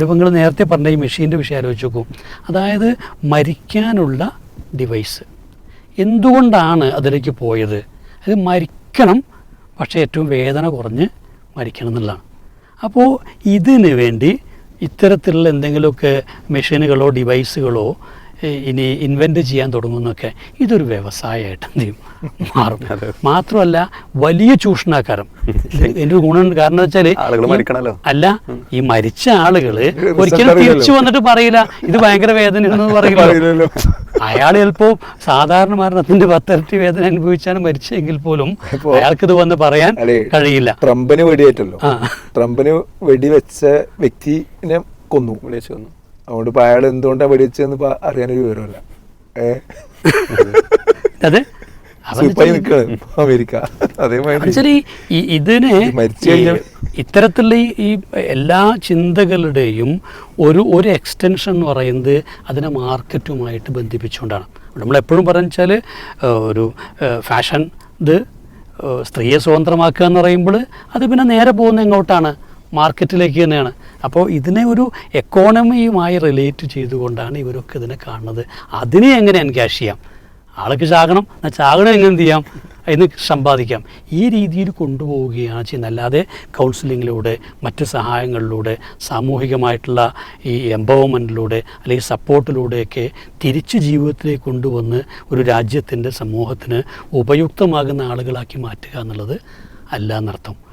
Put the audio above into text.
ഇതിപ്പോൾ നിങ്ങൾ നേരത്തെ പറഞ്ഞ ഈ മെഷീന്റെ വിഷയം ആലോചിച്ച് നോക്കൂ. അതായത് മരിക്കാനുള്ള ഡിവൈസ് എന്തുകൊണ്ടാണ് അതിലേക്ക് പോയത്? അത് മരിക്കണം പക്ഷേ ഏറ്റവും വേദന കുറഞ്ഞ് മരിക്കണം എന്നുള്ളതാണ്. അപ്പോൾ ഇതിന് വേണ്ടി ഇത്തരത്തിലുള്ള എന്തെങ്കിലുമൊക്കെ മെഷീനുകളോ ഡിവൈസുകളോ ഇനി ഇൻവെന്റ് ചെയ്യാൻ തുടങ്ങുന്നൊക്കെ ഇതൊരു വ്യവസായമായിട്ട് എന്ത് ചെയ്യും? മാറും. മാത്രമല്ല വലിയ ചൂഷണാക്കാരം. എന്റെ ഒരു ഗുണമുണ്ട്. കാരണം വെച്ചാൽ ആളുകൾ മരിക്കണല്ലോ. അല്ല ഈ മരിച്ച ആളുകൾ result ഒരിക്കലും തിരിച്ചു വന്നിട്ട് പറയില്ല. ഇത് ഭയങ്കര വേദന എന്ന് പറയില്ല. അയാൾ ചിലപ്പോൾ സാധാരണ മരണത്തിന്റെ പത്തിരട്ടി വേദന അനുഭവിച്ചാണ് മരിച്ചെങ്കിൽ പോലും അയാൾക്ക് ഇത് വന്ന് പറയാൻ കഴിയില്ല. ട്രംപിന് വെടിയേറ്റല്ലോ. ട്രംപിന് വെടിവെച്ച വ്യക്തിനെ കൊന്നു. വിളിച്ചു വന്നു അതുകൊണ്ട് ഇപ്പൊ അയാൾ എന്തുകൊണ്ടാണ് വെടിവെച്ചതെന്ന് അറിയാനൊരു വിവരമല്ല ഏഹ് അത്. അമേരിക്ക. അതേമാതിരി ഇതിന് ഇത്തരത്തിലുള്ള ഈ ഈ എല്ലാ ചിന്തകളുടെയും ഒരു ഒരു എക്സ്റ്റൻഷൻ എന്ന് പറയുന്നത് അതിനെ മാർക്കറ്റുമായിട്ട് ബന്ധിപ്പിച്ചുകൊണ്ടാണ്. നമ്മൾ എപ്പോഴും പറഞ്ഞാൽ ഒരു ഫാഷൻ ഇത് സ്ത്രീയെ സ്വതന്ത്രമാക്കുക എന്ന് പറയുമ്പോൾ അത് പിന്നെ നേരെ പോകുന്ന എങ്ങോട്ടാണ്? മാർക്കറ്റിലേക്ക് തന്നെയാണ്. അപ്പോൾ ഇതിനെ ഒരു എക്കോണമിയുമായി റിലേറ്റ് ചെയ്തുകൊണ്ടാണ് ഇവരൊക്കെ ഇതിനെ കാണുന്നത്. അതിനെ എങ്ങനെ എൻകാഷ് ചെയ്യാം? ആൾക്ക് ചാകണം. എന്നാൽ ചാകണം എങ്ങനെ എന്ത് ചെയ്യാം? എന്ന് സമ്പാദിക്കാം. ഈ രീതിയിൽ കൊണ്ടുപോവുകയാണ് ചെയ്യുന്നത്. അല്ലാതെ കൗൺസിലിങ്ങിലൂടെ മറ്റ് സഹായങ്ങളിലൂടെ സാമൂഹികമായിട്ടുള്ള ഈ എംപവർമെന്റിലൂടെ അല്ലെങ്കിൽ സപ്പോർട്ടിലൂടെയൊക്കെ തിരിച്ച് ജീവിതത്തിലേക്ക് കൊണ്ടുവന്ന് ഒരു രാജ്യത്തിന്റെ സമൂഹത്തിന് ഉപയുക്തമാകുന്ന ആളുകളാക്കി മാറ്റുക എന്നുള്ളത് അല്ല എന്നർത്ഥം